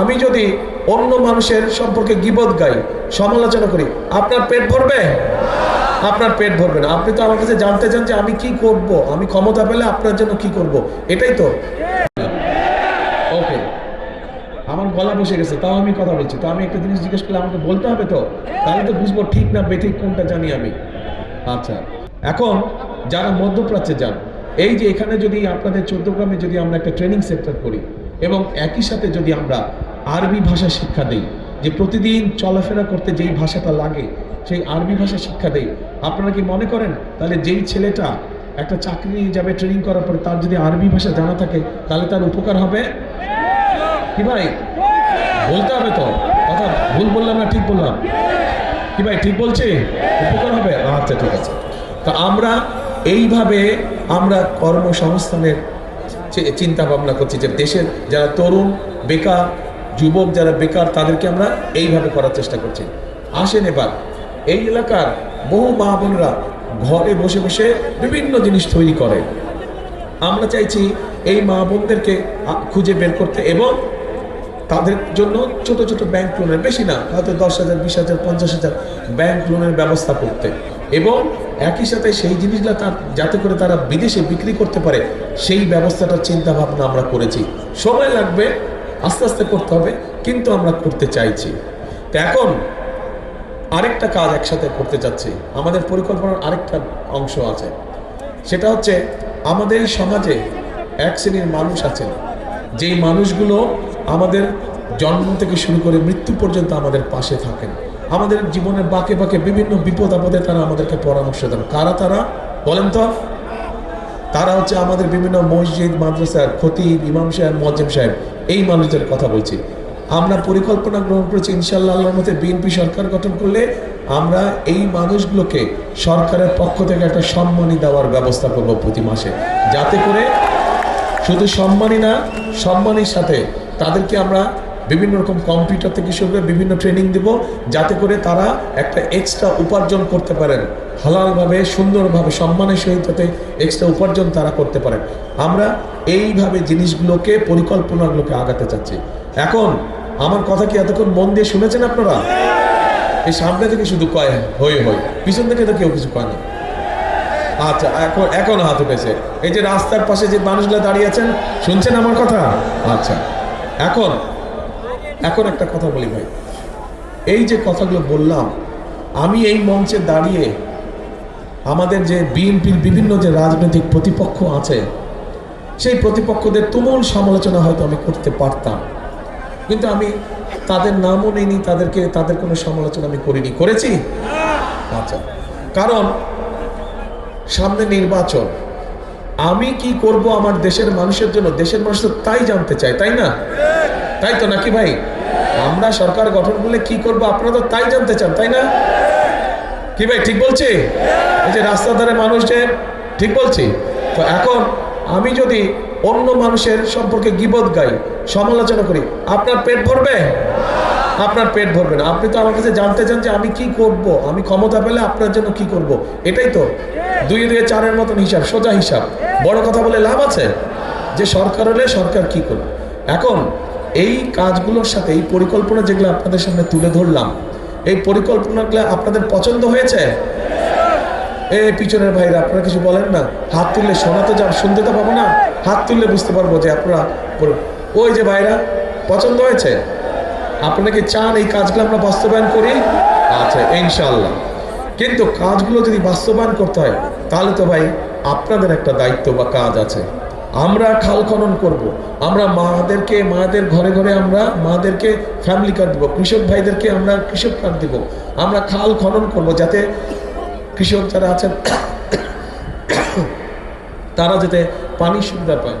আমি যদি অন্য মানুষের সম্পর্কে গিবত গাই, সমালোচনা করি, আপনার পেট ভরবে? আপনার পেট ভরবে না। আপনি তো আমার কাছে জানতে চান যে আমি কি করব, আমি ক্ষমতা পেলে আপনার জন্য কি করব। এটাই তো। ওকে আমার গলা বসে গেছে, তাও আমি কথা বলছি। তো আমি একটা জিনিস জিজ্ঞেস করলে আমাকে বলতে হবে তো? তাহলে তো বুঝব ঠিক না বেঠিক কোনটা জানি আমি। আচ্ছা এখন যারা মধ্যপ্রাচ্যে যান, এই যে এখানে যদি আপনাদের চোদ্দগ্রামে যদি আমরা একটা ট্রেনিং সেন্টার করি, এবং একই সাথে যদি আমরা আরবি ভাষা শিক্ষা দেই। যে প্রতিদিন চলাফেরা করতে যেই ভাষাটা লাগে, সেই আরবি ভাষা শিক্ষা দেই। আপনারা কি মনে করেন? তাহলে যেই ছেলেটা একটা চাকরি নিয়ে যাবে ট্রেনিং করার পরে তার যদি আরবি ভাষা জানা থাকে, তাহলে তার উপকার হবে? কি ভাই? বলতে হবে তো। কথা ভুল বললাম না, ঠিক বললাম। কি ভাই, ঠিক বলছি? উপকার হবে? আচ্ছা ঠিক আছে। তা আমরা এইভাবে আমরা কর্মসংস্থানের চিন্তা ভাবনা করছি যে দেশের যারা তরুণ, বেকার যুবক যারা বেকার, তাদেরকে আমরা এইভাবে করার চেষ্টা করছি। আসেন এবার, এই এলাকার বহু মা বোনরা ঘরে বসে বসে বিভিন্ন জিনিস তৈরি করে। আমরা চাইছি এই মা বোনদেরকে খুঁজে বের করতে এবং তাদের জন্য ছোট ছোট ব্যাংক লোনের, বেশি না, হয়তো দশ হাজার, বিশ হাজার, পঞ্চাশ হাজার ব্যাংক লোনের ব্যবস্থা করতে। এবং একই সাথে সেই জিনিসগুলো তার, যাতে করে তারা বিদেশে বিক্রি করতে পারে, সেই ব্যবস্থাটার চিন্তা ভাবনা আমরা করেছি। সময় লাগবে আস্তে আস্তে করতে হবে, কিন্তু আমরা করতে চাইছি। তো এখন আরেকটা কাজ একসাথে করতে চাচ্ছি। আমাদের পরিকল্পনার আরেকটা অংশ আছে। সেটা হচ্ছে আমাদের সমাজে এক শ্রেণির মানুষ আছেন। যেই মানুষগুলো আমাদের জন্ম থেকে শুরু করে মৃত্যু পর্যন্ত আমাদের পাশে থাকেন। আমাদের জীবনের বাঁকে বাঁকে বিভিন্ন বিপদ আপদে তারা আমাদেরকে পরামর্শ দেন। কারা তারা? বলেন তো। তারা হচ্ছে আমাদের বিভিন্ন মসজিদ, মাদ্রাসার খতিব, ইমাম সাহেব মজ্জেম সাহেব। এই মানুষদের কথা বলছি। আমরা পরিকল্পনা গ্রহণ করেছি ইনশাল্লাহ আল্লাহর মধ্যে বিএনপি সরকার গঠন করলে আমরা এই মানুষগুলোকে সরকারের পক্ষ থেকে একটা সম্মানী দেওয়ার ব্যবস্থা করব প্রতি মাসে। যাতে করে শুধু সম্মানই না, সম্মানের সাথে তাদেরকে আমরা বিভিন্ন রকম কম্পিউটার থেকে শুরু করে বিভিন্ন ট্রেনিং দেব, যাতে করে তারা একটা এক্সট্রা উপার্জন করতে পারেন। হালালভাবে, সুন্দরভাবে, সম্মানের সহিত এক্সট্রা উপার্জন তারা করতে পারেন। আমরা এইভাবে জিনিসগুলোকে, পরিকল্পনাগুলোকে আগাতে চাচ্ছি। এখন, আমার কথা কি এতক্ষণ মন দিয়ে শুনেছেন আপনারা? এই সামনে থেকে শুধু কয়, হই হই। পিছন থেকে তো কেউ কিছু কয় না। আচ্ছা এখন এখন হাত উঠেছে। এই যে রাস্তার পাশে যে মানুষগুলো দাঁড়িয়ে আছেন, শুনছেন আমার কথা? আচ্ছা। এখন এখন একটা কথা বলি ভাই। এই যে কথাগুলো বললাম, আমি এই মঞ্চে দাঁড়িয়ে আমাদের যে বিএনপির বিভিন্ন যে রাজনৈতিক প্রতিপক্ষ আছে, সেই প্রতিপক্ষদের তুমুল সমালোচনা হয়তো আমি করতে পারতাম। কিন্তু আমি তাদের নামও নিইনি, তাদেরকে, তাদের কোনো সমালোচনা আমি করিনি। করেছি? আচ্ছা। কারণ সামনে নির্বাচন। আমি কি করব আমার দেশের মানুষের জন্য? দেশের মানুষ তো তাই জানতে চায়, তাই না? তাই তো নাকি ভাই? আমরা সরকার গঠন করলে কি করব? আপনারা তো তাই জানতে চান, তাই না? কি ভাই, ঠিক বলছি? এই যে রাস্তার ধারে মানুষ ঠিক বলছি? তো এখন আমি যদি অন্য মানুষের সম্পর্কে গিবত গাই, সমালোচনা করি, আপনার পেট ভরবে? আপনার পেট ভরবে না। আপনি তো আমার কাছে জানতে চান যে আমি কি করব? আমি ক্ষমতা পেলে আপনার জন্য কি করব? এটাই তো। দুই দুই চারের মতন হিসাব, সোজা হিসাব। বড় কথা বলে লাভ আছে? যে সরকার হলে সরকার কি করবে? এখন এই কাজগুলোর সাথে, এই পরিকল্পনা যেগুলো আপনাদের সামনে তুলে ধরলাম, এই পরিকল্পনাগুলো আপনাদের পছন্দ হয়েছে? এ পিছনের ভাইরা, আপনারা কিছু বলেন না। হাত তুললে শোনা তো যাব শুনতে তো পাবো না। হাত তুললে বুঝতে পারব যে আপনারা ওই যে ভাইরা, পছন্দ হয়েছে? আপনারা কি চান এই কাজগুলো আমরা বাস্তবায়ন করি? আচ্ছা ইনশাল্লাহ কিন্তু কাজগুলো যদি বাস্তবায়ন করতে হয়, তাহলে তো ভাই আপনাদের একটা দায়িত্ব বা কাজ আছে। আমরা খাল খনন করব। আমরা মাদেরকে, মাদের ঘরে ঘরে আমরা মাদেরকে ফ্যামিলি কার্ড দেবো। কৃষক ভাইদেরকে আমরা কৃষক কার্ড দেবো। আমরা খাল খনন করব যাতে কৃষক যারা আছেন, তারা যাতে পানির সুবিধা পায়।